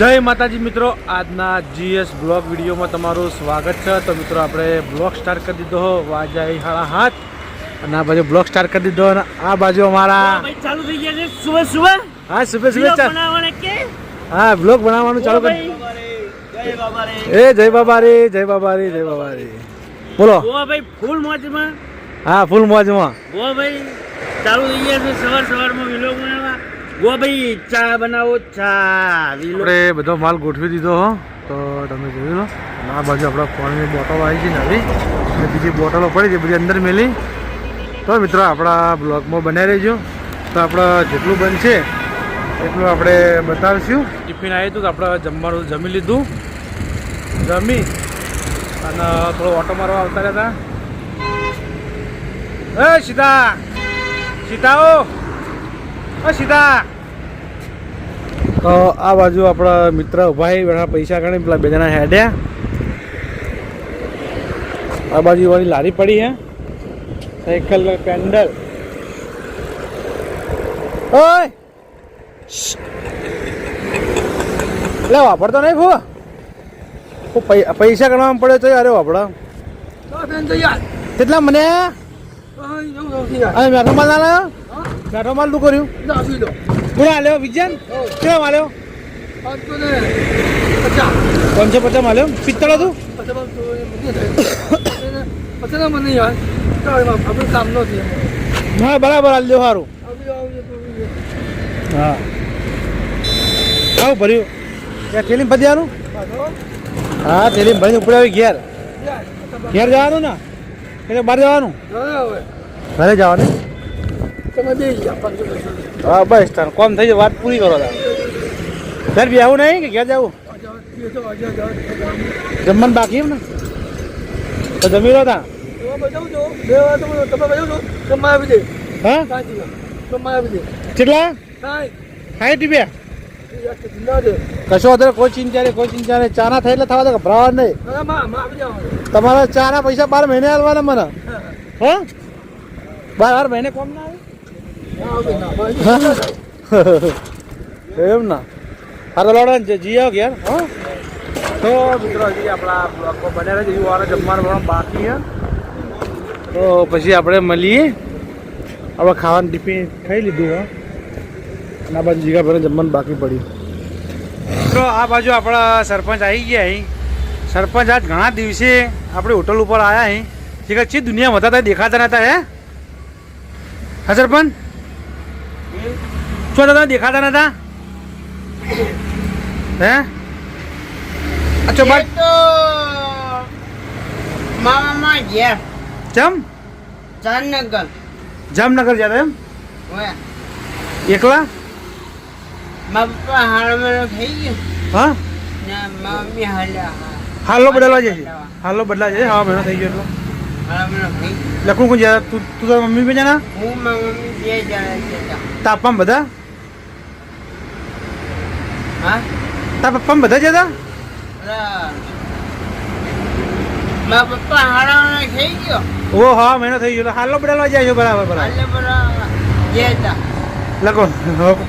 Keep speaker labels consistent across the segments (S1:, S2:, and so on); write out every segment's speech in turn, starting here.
S1: જય માતાજી મિત્રો આજના જીએસ બ્લોગ વિડીયોમાં તમારું સ્વાગત છે. તો મિત્રો આપણે બ્લોગ સ્ટાર્ટ કરી દીધો વાજા હાળા હાથ. અને આ બાજુ બ્લોગ સ્ટાર્ટ કરી દીધો અને આ બાજુ અમારા
S2: ચાલુ થઈ ગયા છે. સુબહ સુબહ
S1: હા સુબહ સુબે
S2: વીડિયો
S1: ચાલ.
S2: બનાવવાના કે?
S1: હા બ્લોગ બનાવવાનું ચાલુ કરી એ જય બાબા રે જય બાબા રે જય બાબા રે બોલો
S2: ભાઈ ફૂલ મોજમાં.
S1: હા ફૂલ મોજમાં.
S2: ભાઈ ચાલુ થઈ ગયા છે. સવાર સવારમાં વિલોગ બનાવવા ભાઈ ચા બનાવો ચા.
S1: આપણે બધો માલ ગોઠવી દીધો હો. તો તમે જોઈ લો. આ બાજુ આપણા પાણીની બોટલો આવી છે નવી અને બીજી બોટલો પડી છે બધી અંદર મેલી. તો મિત્રો આપણા બ્લોગમાં બનાવી રહેજો. તો આપણે જેટલું બનશે એટલું આપણે બતાવીશું. ટિફિન આવ્યું હતું તો આપણે જમવાનું જમી લીધું. જમી. અને થોડો ઓટો મારવા આવતા રહ્યા હતા એ સીતા સીતાઓ તો આ બાજુ આપણા મિત્ર ભાઈ બધા પૈસા ગણી પેલા બે જણા હેડ્યા. આ બાજુ વાળી લારી પડી હે. Cycle pedal. ઓય. લે વાપરતો નહીં ફુ. પૈસા ગણવામાં પડે તો અરે વાપરો. કેટલા મને? માલ ના લાવ્યો મેઠો માલ તું કર્યું? કોણ આલ્યો વિજ્ઞાન? કેમ આલ્યો પાંચસો પચાસ. આલ્યો પિત્તળ હતું? હા બરાબર દો સારું હા આવું ભર્યું. ત્યાં થેલી ભરી જવાનું હા થેલી ભરીને ઉપર આવી ઘેર. ઘેર જવાનું ને? એટલે બહાર જવાનું? ઘરે જવાનું. હા બસ તાર કોમ થઈ જાય વાત પૂરી કરો તાર. ઘર બી આવું નહીં કે ક્યાં જવું જમવાનું બાકી એમ ને? તો જમી લો તા હા? કેટલા? સાઠ રૂપિયા? કશો અત્યારે કોઈ ચિંતા નહીં કોઈ ચિંતા નહીં. ચાના થાય એટલે થવા દે ગભરાવા નહીં. તમારા ચાના પૈસા બાર મહિને આવવાના મને. હા? બાર બાર મહિને કોમ ના આવે? એમ ના. હા તો લોડન છે જી આવો યાર હા? તો મિત્રો હજી આપણા બ્લોગમાં બને રહે હજી વાળા જમવાનું પણ બાકી છે. તો પછી આપણે મળીએ. આપણે ખાવાનું ટિફિન ખાઈ લીધું હા. ના બાજુ જીગા ભરે જમવાનું બાકી પડ્યું. તો આ બાજુ આપણા સરપંચ આવી ગયા અહીં. સરપંચ આજ ઘણા દિવસે આપણી હોટલ ઉપર આવ્યા અહીં. જીગા ચી દુનિયા વધારે દેખાતા નતા હે? હા સરપંચ? શું તમે દેખાતા નતા? હે? અચ્છા બાદ
S3: તો મામામાં ઘેર
S1: ચમ?
S3: જામનગર.
S1: જામનગર જતા એમ? એકલા?
S3: પપ્પા હાલમાં થઈ ગયો.
S1: હા?
S3: ને મમ્મી હાલ્યા
S1: હાલો બદલવા જાય હાલો બદલા જાય હા મહિનો થઈ ગયો એટલો. એટલે કોણ કોણ જાય તું તું તારા મમ્મી બે જણા?
S3: હું મમ્મી બે જણા જતા
S1: બધા?
S3: હા?
S1: તાર પપ્પા બધા જતા.
S3: મારા પપ્પા હાલમાં થઈ ગયો.
S1: ઓ હા મહિનો થઈ ગયો. હાલો બદલવા જાય છે બરાબર બરાબર.
S3: જતા
S1: એટલે કોણ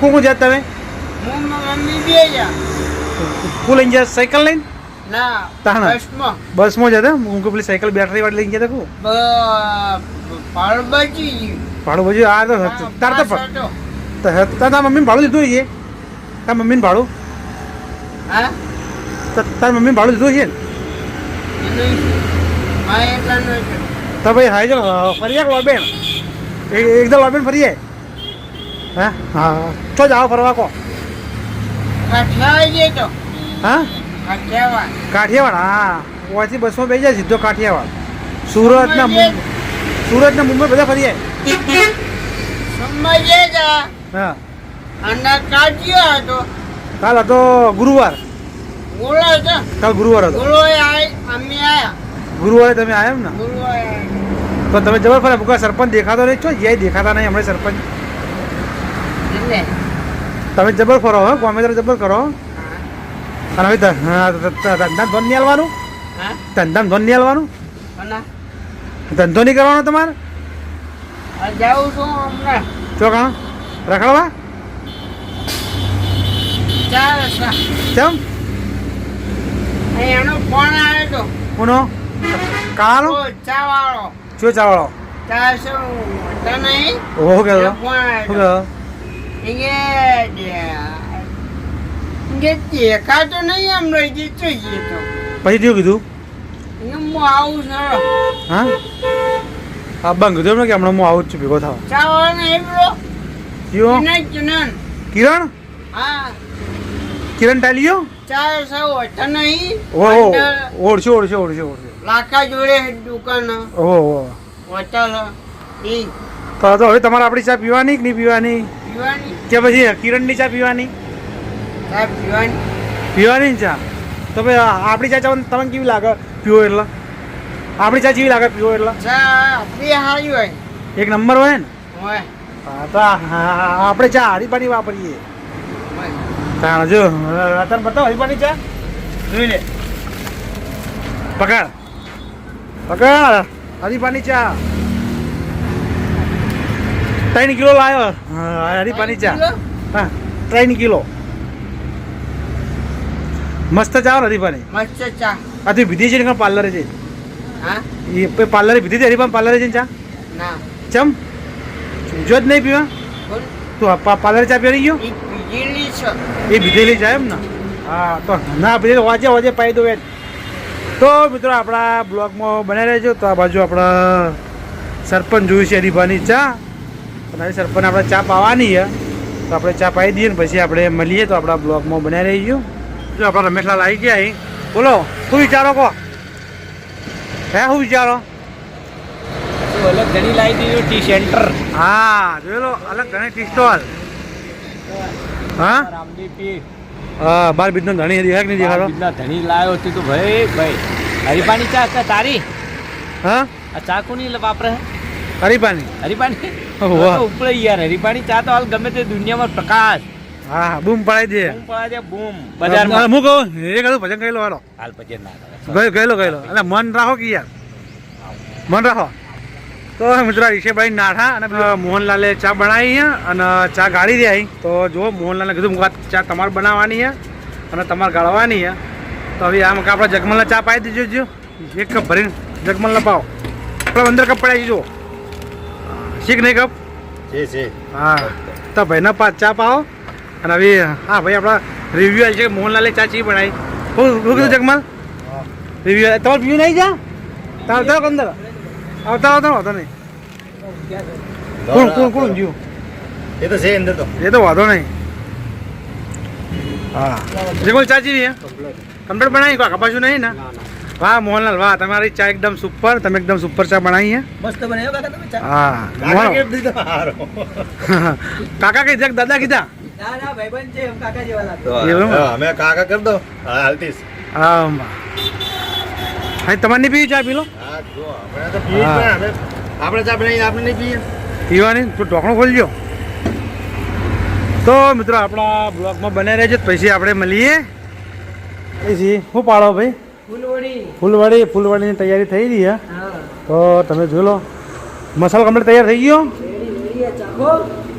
S1: કોણ તમે?
S3: હું મમ્મી બે જા
S1: કોણ લઈને જાય સાયકલ લઈને?
S3: ના
S1: તાણા.
S3: બસમાં.
S1: બસમાં જતા હું કે પેલી સાયકલ બેટરી વાળી લઈને જતા
S3: બ- બચી
S1: ભાડું બધું આ તો તાર તો તાર મમ્મીને ભાડું દીધું છે તાર મમ્મીને ભાડું?
S3: હા?
S1: તારી મમ્મી ભાડું દીધું છે. ને તો ભાઈ હા ચાલો ફરી એક લોબેન એકદમ લોબેન ફરીએ હા? હા ચો જાઓ ફરવા કો.
S3: કાઠિયાવાડ જઈએ તો.
S1: હા?
S3: કાઠિયાવાડ.
S1: કાઠિયાવાડ હા. ઓથી બસમાં બેસી જાય સીધો કાઠિયાવાડ. સુરત ને સુરત ને મુંબઈ બધા ફરી
S3: સમજે જા.
S1: હા.
S3: અને કાઠિયા હતો.
S1: કાલ હતો ગુરુવાર. કાલ ગુરુવાર હતો. ગુરુવારે તમે આવ્યા એમ ને? તો તમે જબર ફરે ભૂકા સરપંચ દેખાતો નહીં છો? જ્યાં દેખાતા નહીં હમણાં સરપંચ. તમે જબર ફરો હો? ત્યારે જબર કરો. અને હવે ધંધા ધોન નહીં હાલવાનું? ધંધા ધોન નહીં હાલવાનું? ધંધો નહીં કરવાનો તમારે?
S3: જાઉં છું હમણાં.
S1: ચો કાણ રખડવા?
S3: ચારસો
S1: ચમ
S3: એનો ફોન આવ્યો તો.
S1: કોનો?
S3: કાળો ચાવાળો.
S1: શું ચાવાળો?
S3: ચારસો તને
S1: ઓહો કે
S3: ફોન આવ્યો દેખાતો નહીં આમ રહી જોઈએ તો.
S1: પછી થયું કીધું?
S3: હું આવું સર
S1: હા? હા બંધ કીધું એમને કે હમણાં હું આવું જ છું ભેગો થાવ.
S3: ચા વાળો નહીં બ્રો
S1: કયો
S3: કિરણ કિરણ
S1: કિરણ?
S3: હા.
S1: કિરણ
S3: હતા નહીં
S1: ઓહો
S3: અંદર
S1: ઓળશો ઓળશો ઓળશો ઓળશો.
S3: લાખા જોડે દુકાન.
S1: ઓહો
S3: હોટલ
S1: તો તો હવે તમારે આપણી ચા પીવાની કે નહીં પીવાની?
S3: પીવાની.
S1: કે પછી કિરણની ચા પીવાની?
S3: ચા પીવાની.
S1: પીવાની ચા? તો ભાઈ આપણી ચા ચાવન તમને કેવી લાગે? પીવો એટલે. આપણી ચા કેવી લાગે પીવો એટલે?
S3: ચા બે હારી હોય.
S1: એક નંબર હોય ને?
S3: હોય.
S1: હા તો આપણે ચા હરીપાની વાપરીએ.
S3: હોય
S1: તાણ જો. તને બતાવો હરીપાની ચા? જોઈ લે. પકડ. પકડ. હરીપાની ચા. ત્રણ કિલો લાવ્યો હા હરીપાની ચા. હા ત્રણ કિલો. મસ્ત ચા હો હરીપાની
S3: મસ્ત ચા.
S1: આ તું પીધી છે ને પાર્લરે છે?
S3: હા?
S1: એ પાર્લરે પીધી હતી હરીપાન પાર્લરે છે ચા?
S3: ના.
S1: ચમ? જો જ નહીં પીવા. તું પાર્લરે ચા પીરી ગયો?
S3: પીધેલી છે.
S1: એ પીધેલી છે એમ ને? હા તો ના પીધેલી વાજે વાજે પાઈ દો તો મિત્રો આપણા બ્લોગમાં બનાવી રહેજો. તો આ બાજુ આપણા સરપંચ જોયું છે હરીભાની ચા. અને હવે સરપંચ આપણે ચા પાવાની છે. તો આપણે ચા પાઈ દઈએ ને પછી આપણે મળીએ. તો આપણા બ્લોગમાં બનાવી રહીશું જો આપણા રમેશલાલ આવી ગયા અહીં. બોલો શું વિચારો કહો? હે શું વિચારો?
S2: અલગ ઘણી લાવી દીધું ટી સેન્ટર
S1: હા જોયેલો અલગ ઘણી ટી સ્ટોલ હા?
S2: રામદેવ
S1: હા બાર બીજનો ધણી દેખાય કે નહીં દેખાડો?
S2: બીજના ધણી લાવ્યો હતી તો ભાઈ ભાઈ. હરીપાની ચા કે તારી?
S1: હા?
S2: આ ચા કોની વાપરે હરીપાની. હરીપાની. ઉપડે યાર હરીપાની ચા તો હાલ ગમે તે દુનિયામાં પ્રકાશ.
S1: હા બૂમ પડાઈ દે.
S2: બૂમ પડાઈ છે બૂમ.
S1: બજારમાં. હું કહું એ કહું ભજન ગયેલો હાલો.
S2: હાલ પછી ના
S1: ગયેલો ગયેલો. એટલે મન રાખો કે યાર. મન રાખો. તો મિત્રો ઈશેભાઈ નાઠા અને મોહનલાલે ચા બનાવી છે અને ચા ગાળી દે તો જો મોહનલાલને કીધું ચા તમારે બનાવવાની છે અને તમારે ગાળવાની છે. તો હવે આમ આપણે જગમલના ચા પાઈ દેજો જો. એક કપ ભરીને જગમલના પાવ. આપણે અંદર કપ પડાવી જુઓ. શીખ નહીં કપ?
S2: છે છે.
S1: હા. તો ભાઈના પાંચ ચા પાવો. અને હવે હા ભાઈ આપણા રિવ્યુ આવી છે મોહનલાલે ચા ચી બનાવી? શું કીધું જગમલ? રિવ્યુ તમારે પીવું નહીં જા તાર તાર અંદર. આવતા આવતા વાંધો નહીં. કોણ કોણ કોણ? જીવ
S2: એ તો છે અંદર તો.
S1: એ તો વાંધો નહીં. હા. જગમાલ ચા હે? કમ્પ્લીટ બનાવી કોઈ કપાશું નહીં ને? વાહ મોહનલાલ વાહ તમારી ચા એકદમ સુપર તમે એકદમ સુપર ચા બનાવી હે.
S2: મસ્ત બનાવ્યો કાકા તમે ચા.
S1: હા કાકા કઈ જગ દાદા કીધા?
S2: ના ના ભાઈબંધ છે કાકા જેવા લાગે.
S1: એવું
S4: અમે કાકા કર દો. હાલતીસ
S1: હા હા તમારે નહીં પીવી ચા પી લો
S4: આપણે
S1: હા.
S4: ચા પીને આપણે નહીં પીએ.
S1: પીવાની? તો ઢોકણું ખોલજો. તો મિત્રો આપણા બ્લોગમાં બને રહેજો તો પછી આપણે મળીએ. પછી શું પાડો ભાઈ?
S3: ફૂલવડી.
S1: ફૂલવાડી ફૂલવાડીની તૈયારી થઈ રહી છે
S3: હા.
S1: તો તમે જોઈ લો મસાલો કમ્પ્લીટ તૈયાર થઈ ગયો.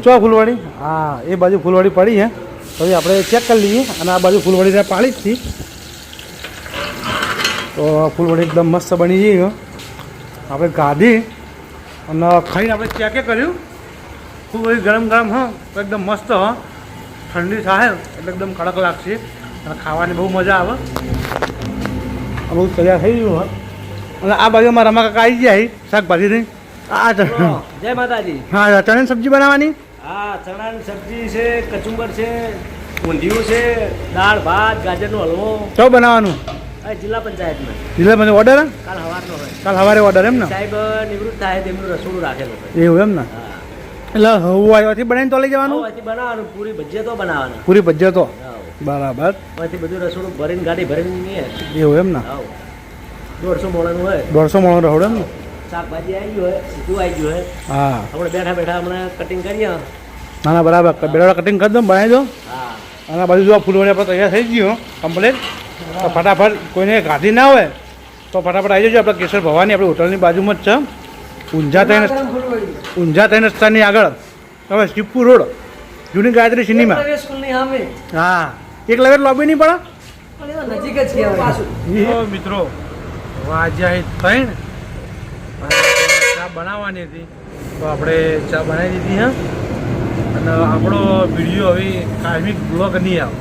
S1: ચો ફૂલવાડી? હા એ બાજુ ફૂલવાડી પડી છે તો આપણે ચેક કરી લઈએ અને આ બાજુ ફૂલવાડી ત્યાં પાડી જ હતી તો ફૂલવડી એકદમ મસ્ત બની ગઈ આપણે ગાધી અને ખાઈને આપણે ચેકે કર્યું. ફૂલવાડી ગરમ ગરમ હ. તો એકદમ મસ્ત હ. ઠંડી થાય એટલે એકદમ કડક લાગશે. અને ખાવાની બહુ મજા આવે. બધું તૈયાર થઈ ગયું હોય અને આ બાજુમાં રમા કાકા આવી ગયા શાકભાજી આ
S2: જય માતાજી.
S1: હા ચણાની સબ્જી બનાવવાની?
S2: હા ચણાની સબ્જી છે કચુંબર છે ઊંધિયું છે દાળ ભાત ગાજરનો હલવો.
S1: ચો બનાવવાનું?
S2: જિલ્લા પંચાયતમાં.
S1: જિલ્લા મને ઓર્ડર
S2: કાલ સવારનો હોય.
S1: કાલ સવારે ઓર્ડર એમ ને?
S2: સાહેબ નિવૃત્ત થાય તેમનું રસોડું રાખેલું હોય.
S1: એવું એમ ને? એટલે હવું આવ્યાથી બનાવીને તો લઈ જવાનું?
S2: બનાવવાનું પૂરી ભજીયા તો બનાવવાનું.
S1: પૂરી ભજ્યો તો? બરાબર.
S2: બધું રસોડું ભરીને ગાડી ભરીને
S1: એવું એમ ને?
S2: દોઢસો મોડાનું હોય.
S1: દોઢસો માણો રહોડ એમ ને?
S2: શાકભાજી આવી ગયું હોય સીધું આવી ગયું હોય.
S1: હા.
S2: આપણે બેઠા બેઠા હમણાં કટિંગ કરીએ.
S1: ના ના બરાબર. બેડા કટિંગ કરી દો બનાવી દો.
S2: હા.
S1: અને બાજુ જો ફૂલ આપણે તૈયાર થઈ ગયો કમ્પ્લીટ તો ફટાફટ કોઈને ગાડી ના હોય તો ફટાફટ આવી જજો. આપણે કેસર ભવાની આપણી હોટલની બાજુમાં જ છે. ઊંઝા થઈને ઊંઝા થઈને રસ્તાની આગળ. હવે શિવપુર રોડ જૂની ગાયત્રી સિનેમા. હા. એક વેર લોબી નહીં પડે
S3: નજીક જ
S1: છે મિત્રો આજે અહીં ચા બનાવવાની હતી. તો આપણે ચા બનાવી દીધી હા. અને આપણો વીડિયો હવે કાયમિક બ્લોગ નહીં આવે.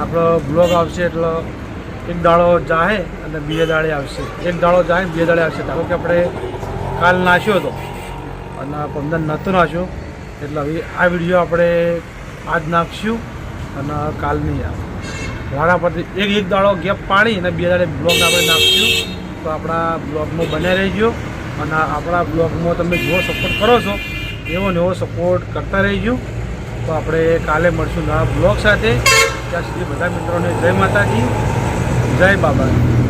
S1: આપણો બ્લોગ આવશે એટલે એક દાડો જાહે અને બીજે દાડે આવશે. એક દાડો જાય બીજે દાડે આવશે. ધારો કે આપણે કાલ નાશ્યો હતો અને પંદર નહોતો નાશ્યો એટલે હવે આ વીડિયો આપણે આજ નાખશું અને કાલ નહીં આવે. વાળા પરથી એક એક દાડો ગેપ પાડી અને બે દાડે બ્લોગ આપણે નાખશું. તો આપણા બ્લોગમાં બને રહીજો અને આપણા બ્લોગમાં તમે જેવો સપોર્ટ કરો છો, એવો ને એવો સપોર્ટ કરતા રહીજો. તો આપણે કાલે મળશું નવા બ્લોગ સાથે. ત્યાં સુધી બધા મિત્રોને જય માતાજી. જય બાબા.